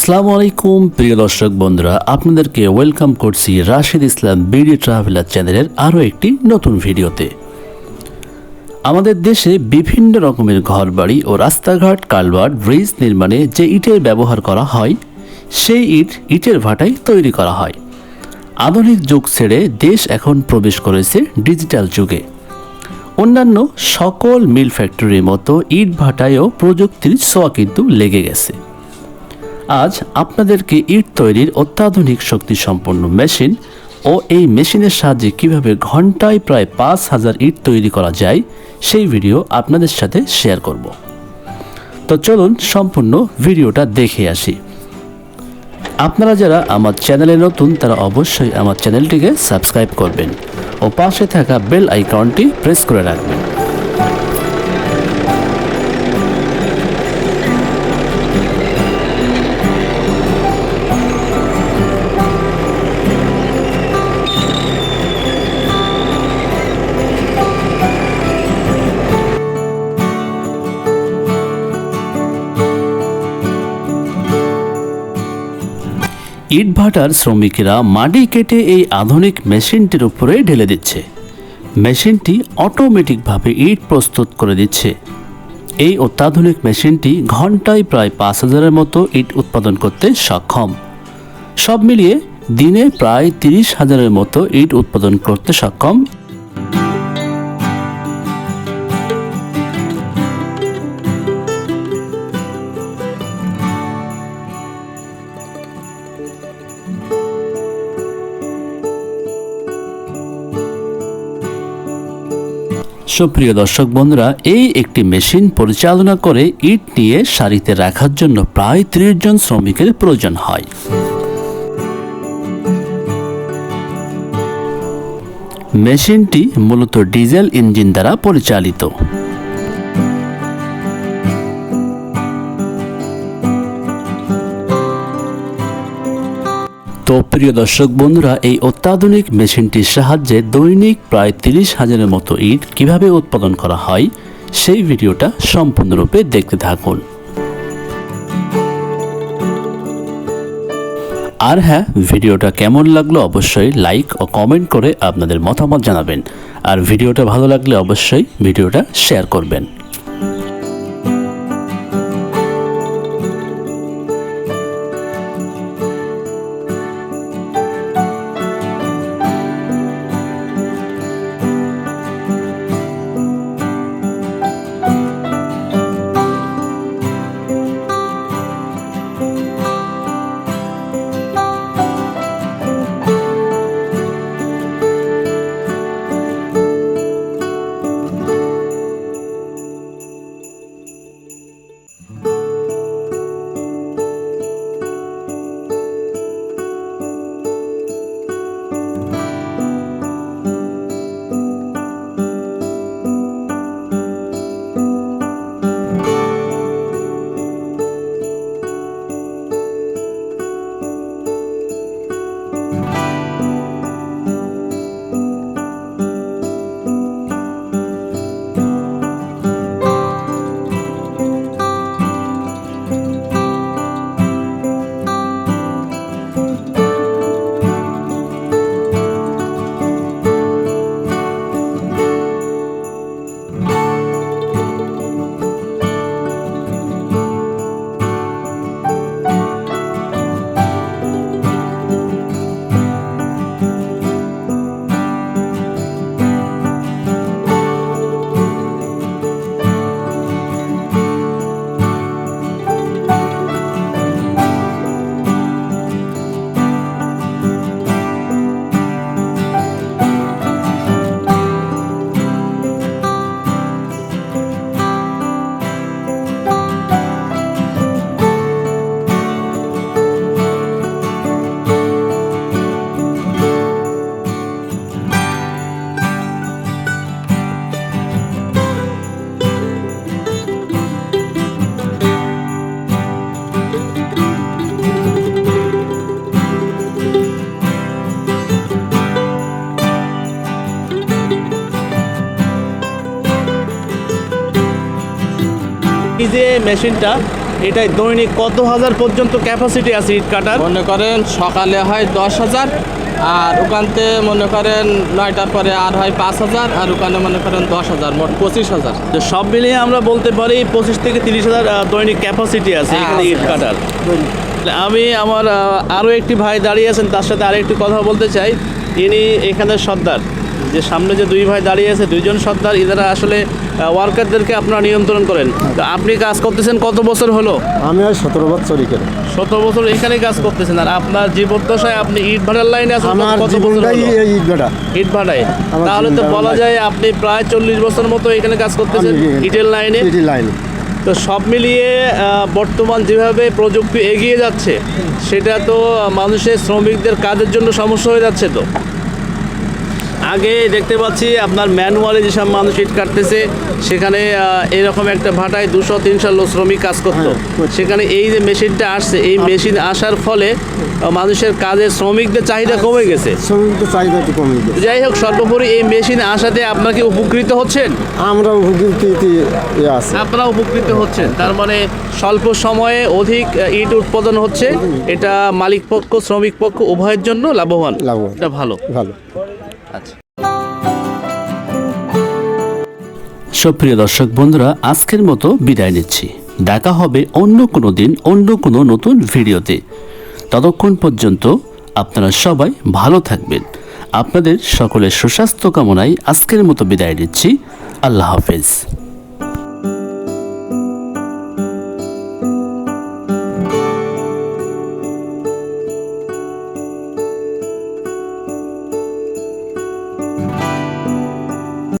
আসসালামু আলাইকুম, প্রিয় দর্শক বন্ধুরা, আপনাদেরকে ওয়েলকাম করছি রাশিদ ইসলাম বিডি ট্রাভেলার চ্যানেলের আরও একটি নতুন ভিডিওতে। আমাদের দেশে বিভিন্ন রকমের ঘরবাড়ি ও রাস্তাঘাট, কালভার্ট, ব্রিজ নির্মাণে যে ইটের ব্যবহার করা হয়, সেই ইট ইটের ভাটায় তৈরি করা হয়। আধুনিক যুগ ছেড়ে দেশ এখন প্রবেশ করেছে ডিজিটাল যুগে। অন্যান্য সকল মিল ফ্যাক্টরির মতো ইট ভাটায়ও প্রযুক্তির ছোঁয়া কিন্তু লেগে গেছে। আজ আপনাদেরকে ইট তৈরির অত্যাধুনিক শক্তিসম্পন্ন মেশিন ও এই মেশিনের সাহায্যে কীভাবে ঘন্টায় প্রায় পাঁচ হাজার ইট তৈরি করা যায়, সেই ভিডিও আপনাদের সাথে শেয়ার করব। তো চলুন সম্পূর্ণ ভিডিওটা দেখে আসি। আপনারা যারা আমার চ্যানেলে নতুন, তারা অবশ্যই আমার চ্যানেলটিকে সাবস্ক্রাইব করবেন ও পাশে থাকা বেল আইকনটি প্রেস করে রাখবেন। ইটভাটার শ্রমিকেরা মাটি কেটে এই আধুনিক মেশিনটির উপরে ঢেলে দিচ্ছে। মেশিনটি অটোমেটিকভাবে ইট প্রস্তুত করে দিচ্ছে। এই অত্যাধুনিক মেশিনটি ঘন্টায় প্রায় পাঁচ হাজারের মতো ইট উৎপাদন করতে সক্ষম। সব মিলিয়ে দিনে প্রায় তিরিশ হাজারের মতো ইট উৎপাদন করতে সক্ষম সুপ্রিয় দর্শক বন্ধুরা, এই একটি মেশিন পরিচালনা করে ইট নিয়ে সারিতে রাখার জন্য প্রায় ত্রিশ জন শ্রমিকের প্রয়োজন হয়। মেশিনটি মূলত ডিজেল ইঞ্জিন দ্বারা পরিচালিত। প্রিয় দর্শক বন্ধুরা, এই অত্যাধুনিক মেশিনটির সাহায্যে দৈনিক প্রায় তিরিশ হাজারের মতো ইট কীভাবে উৎপাদন করা হয়, সেই ভিডিওটা সম্পূর্ণরূপে দেখতে থাকুন। আর হ্যাঁ ভিডিওটা কেমন লাগল অবশ্যই লাইক ও কমেন্ট করে আপনাদের মতামত জানাবেন। আর ভিডিওটা ভালো লাগলে অবশ্যই ভিডিওটা শেয়ার করবেন। এই যে মেশিনটা এটাই দৈনিক কত হাজার পর্যন্ত ক্যাপাসিটি আছে ইট কাটার মনে করেন সকালে হয় দশ হাজার আর ওখানতে মনে করেন নয়টার পরে আর হয় পাঁচ হাজার আর ওখানে মনে করেন দশ হাজার মোট পঁচিশ হাজার। তো সব মিলিয়ে আমরা বলতে পারি পঁচিশ থেকে তিরিশ হাজার দৈনিক ক্যাপাসিটি আছে এখানে ইট কাটার আমি আমার আরও একটি ভাই দাঁড়িয়ে আছেন তার সাথে আরেকটি কথা বলতে চাই। ইনি এখানে সর্দার। যে সামনে যে দুই ভাই দাঁড়িয়ে আছে দুইজন সর্দার এনারা আসলে ওয়ার্কারদেরকে আপনারা নিয়ন্ত্রণ করেন। তো আপনি কাজ করতেছেন কত বছর হলো? আমি আর সতেরো বছর করে সতেরো বছর এখানে কাজ করতেছেন। আর আপনার জীবনদশায় আপনি ইট ভাড়ার লাইনে আছেন আমার কত বছর জীবনটাই? এই ইটভাটা ইট ভাড়ায় আমার তাহলে তো জীবনটা বলা। যায় আপনি প্রায় চল্লিশ বছর মতো এখানে কাজ করতেছেন আমি ইটের লাইনে। ইটের লাইনে। তো সব মিলিয়ে আহ, বর্তমান যেভাবে প্রযুক্তি এগিয়ে যাচ্ছে সেটা তো মানুষের শ্রমিকদের কাজের জন্য সমস্যা হয়ে যাচ্ছে তো। আগে দেখতে পাচ্ছি আপনার ম্যানুয়ালি যেসব মানুষ ইট কাটতেছে সেখানে এরকম একটা ভাটায় দুশো তিনশো লোক শ্রমিক কাজ করতো। হ্যাঁ, সেখানে এই যে মেশিনটা আসছে এই মেশিন আসার ফলে মানুষের কাজের শ্রমিকদের চাহিদা কমে গেছে। শ্রমিকদের চাহিদা কমে গেছে। যাই হোক সর্বোপরি এই মেশিন আসাতে আপনার কি উপকৃত হচ্ছেন? আমরা উপকৃত আপনারা উপকৃত হচ্ছেন। তার মানে স্বল্প সময়ে অধিক ইট উৎপাদন হচ্ছে। এটা মালিক পক্ষ শ্রমিক পক্ষ উভয়ের জন্য লাভবান। লাভবান। এটা ভালো। ভালো। আচ্ছা। সুপ্রিয় দর্শক বন্ধুরা, আজকের মতো বিদায় নিচ্ছি। দেখা হবে অন্য কোনো দিন, অন্য কোনো নতুন ভিডিওতে। ততক্ষণ পর্যন্ত আপনারা সবাই ভালো থাকবেন। আপনাদের সকলের সুস্বাস্থ্য কামনায় আজকের মতো বিদায় নিচ্ছি। আল্লাহ হাফেজ।